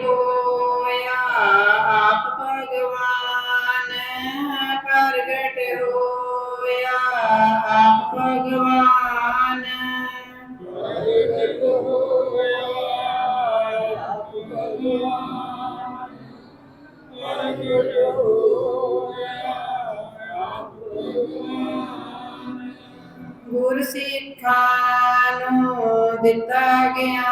ਹੋਇਆ। ਆਪ ਭਗਵਾਨ ਪ੍ਰਗਟ ਹੋਇਆ। ਆਪ ਭਗਵਾਨ ਪ੍ਰਗਟ ਹੋਇਆ। ਭਗਵਾਨ। ਗੁਰ ਸਿੱਖਾਂ ਨੂੰ ਦਿੱਤਾ ਗਿਆ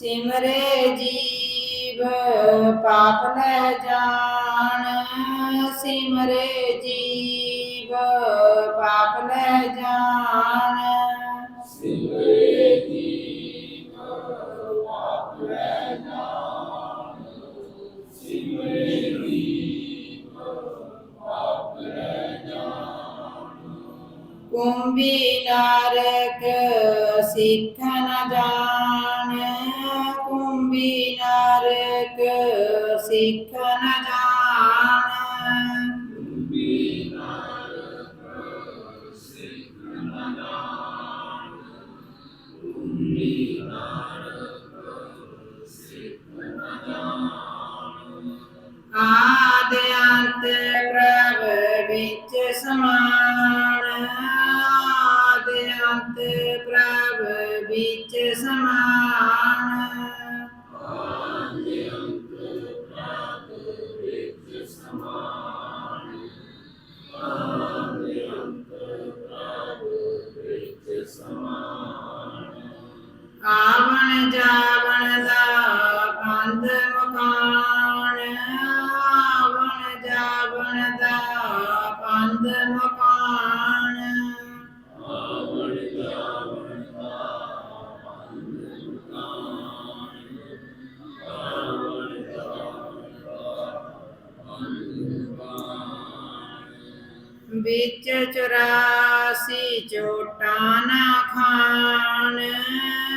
ਸਿਮਰੇ ਜੀਵ ਪਾਪ ਲੈ ਜਾਣ। ਸਿਮਰੇ ਜੀਵ ਪਾਪ ਲੈ ਜਾਣ। ਕੁੰਭੀ ਨਾਰਕ ਸਿੱਖ ਨ ਜਾਣ। ਕੁੰਭੀ ਨਾਰਕ ਸਿੱਖ ਨ ਜਾਣ। ਆਦਿ ਅੰਤ ਪ੍ਰਭ ਵਿੱਚ ਸਮਾਨ। ਆਦਿ ਅੰਤ ਪ੍ਰਭ ਵਿੱਚ ਸਮਾਨ। ਆਵਣ ਜਾਵਣ ਦਾ ਪੰਧ ਮਕਾਨ ਆਵਣ ਜਾਵਣ ਦਾ ਪੰਧ ਮਕਾਨ ਵਿੱਚ ਚੁਰਾਸੀ ਚੋਟਾਂ ਨਾ ਖਾਣ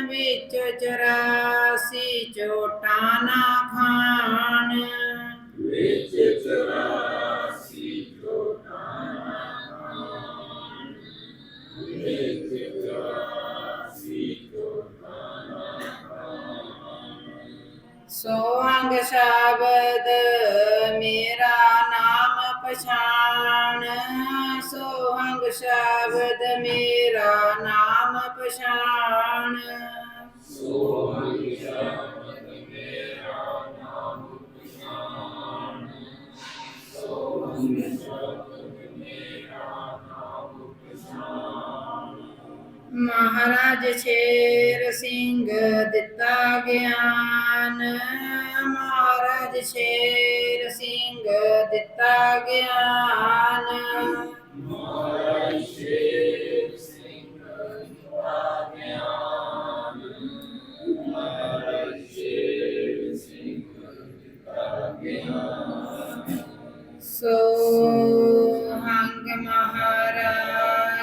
ਵਿੱਚ ਚੁਰਾਸੀ ਚੋਟਾਂ ਨਾ ਖਾਣ। ਸੋਹੰਗ ਸ਼ਬਦ ਮੇਰਾ ਸੋਹੰਗ ਸ਼ਬਦ ਮੇਰਾ ਨਾਮ ਪਛਾਣ। ਮਹਾਰਾਜ ਸ਼ੇਰ ਸਿੰਘ ਦਿੱਤਾ ਗਿਆਨ। ਮਹਾਰਾਜ ਸ਼ੇਰ ਸਿੰਘ ਦਿੱਤਾ ਗਿਆਨ।